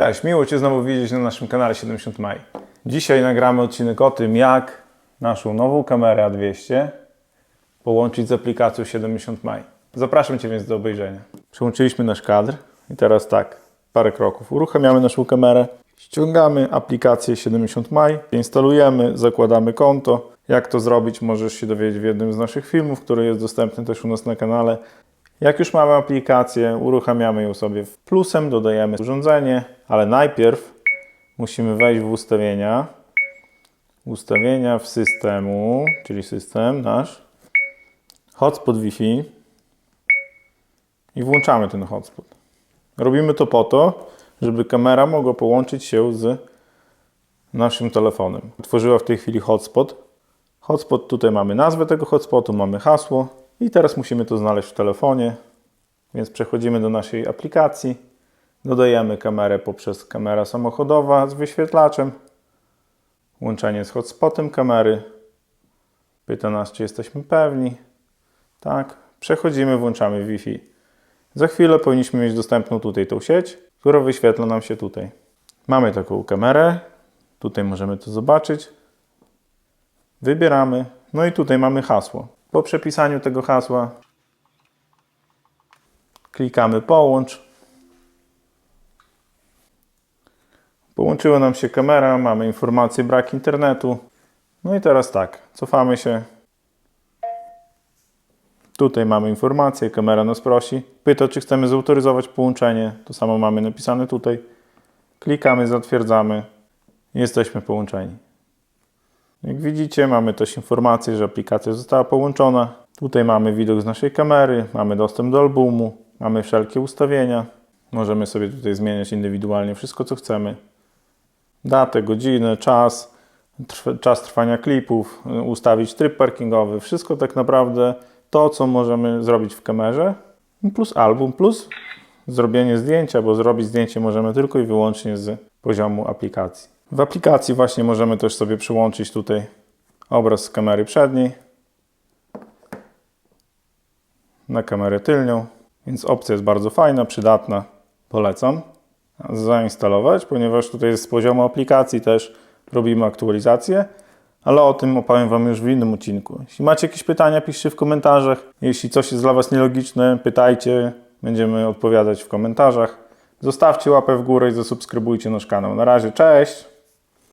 Cześć, miło Cię znowu widzieć na naszym kanale 70 Maj. Dzisiaj nagramy odcinek o tym, jak naszą nową kamerę A200 połączyć z aplikacją 70 Maj. Zapraszam Cię więc do obejrzenia. Przełączyliśmy nasz kadr i teraz tak, parę kroków. Uruchamiamy naszą kamerę, ściągamy aplikację 70 Maj, instalujemy, zakładamy konto. Jak to zrobić, możesz się dowiedzieć w jednym z naszych filmów, który jest dostępny też u nas na kanale. Jak już mamy aplikację, uruchamiamy ją sobie w plusem, dodajemy urządzenie, ale najpierw musimy wejść w ustawienia. Ustawienia w systemu, czyli system nasz. Hotspot Wi-Fi i włączamy ten hotspot. Robimy to po to, żeby kamera mogła połączyć się z naszym telefonem. Utworzyła w tej chwili hotspot. Hotspot, tutaj mamy nazwę tego hotspotu, mamy hasło i teraz musimy to znaleźć w telefonie. Więc przechodzimy do naszej aplikacji, dodajemy kamerę poprzez kamera samochodowa z wyświetlaczem, łączenie z hotspotem kamery, pyta nas, czy jesteśmy pewni. Tak, przechodzimy, włączamy Wi-Fi. Za chwilę powinniśmy mieć dostępną tutaj tą sieć, która wyświetla nam się tutaj. Mamy taką kamerę, tutaj możemy to zobaczyć. Wybieramy, no i tutaj mamy hasło. Po przepisaniu tego hasła klikamy połącz. Połączyła nam się kamera, mamy informację brak internetu. No i teraz tak, cofamy się. Tutaj mamy informację, kamera nas prosi. Pyta, czy chcemy zautoryzować połączenie. To samo mamy napisane tutaj. Klikamy, zatwierdzamy. Jesteśmy połączeni. Jak widzicie, mamy też informację, że aplikacja została połączona. Tutaj mamy widok z naszej kamery, mamy dostęp do albumu, mamy wszelkie ustawienia. Możemy sobie tutaj zmieniać indywidualnie wszystko, co chcemy. Datę, godzinę, czas, trw- czas trwania klipów, ustawić tryb parkingowy. Wszystko tak naprawdę to, co możemy zrobić w kamerze. Plus album, plus zrobienie zdjęcia, bo zrobić zdjęcie możemy tylko i wyłącznie z poziomu aplikacji. W aplikacji właśnie możemy też sobie przyłączyć tutaj obraz z kamery przedniej na kamerę tylnią, więc opcja jest bardzo fajna, przydatna, polecam zainstalować, ponieważ tutaj z poziomu aplikacji też robimy aktualizację, ale o tym opowiem Wam już w innym odcinku. Jeśli macie jakieś pytania, piszcie w komentarzach. Jeśli coś jest dla Was nielogiczne, pytajcie, będziemy odpowiadać w komentarzach. Zostawcie łapę w górę i zasubskrybujcie nasz kanał. Na razie, cześć!